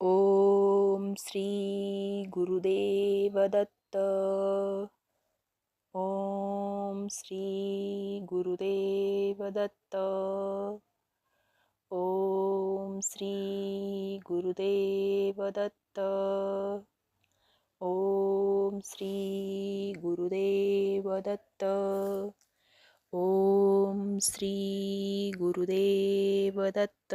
Om Shri Gurudev Datta. Om Shri Gurudev Datta. Om Shri Gurudev Datta. Om Shri Gurudev Datta. Om Shri Gurudev Datta.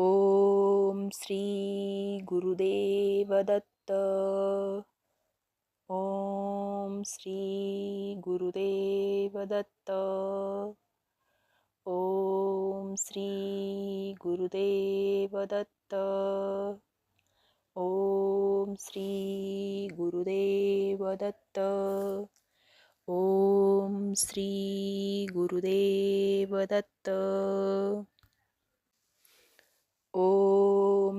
Om Shri Gurudev Datta Om Shri Gurudev Datta Om Shri Gurudev Datta Om Shri Gurudev Datta Om Shri Gurudev Datta Om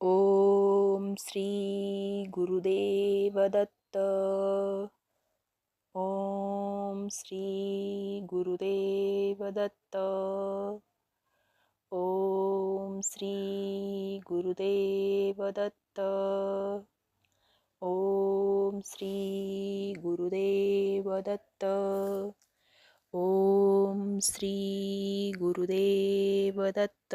Om Shri Gurudev Datta Om Shri Gurudev Datta Om Shri Gurudev Datta Om Shri Gurudev Datta Om Shri Gurudev Datta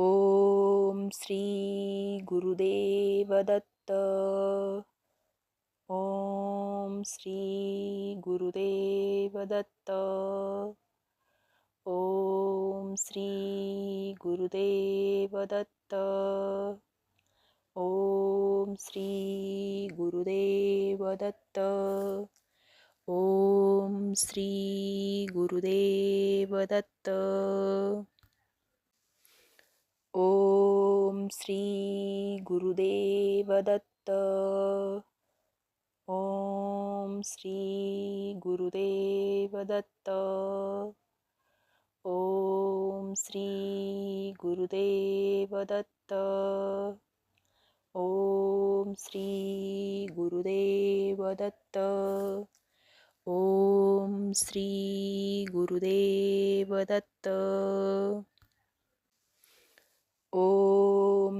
Om Shri Gurudev Datta Om Shri Gurudev Datta Om Shri Gurudev Datta Om Shri Gurudev Datta Om Shri Gurudev Datta Om Shri Gurudev Datta Om Shri Gurudev Datta Om Shri Gurudev Datta Om Shri Gurudev Datta Om Shri Gurudev Datta Om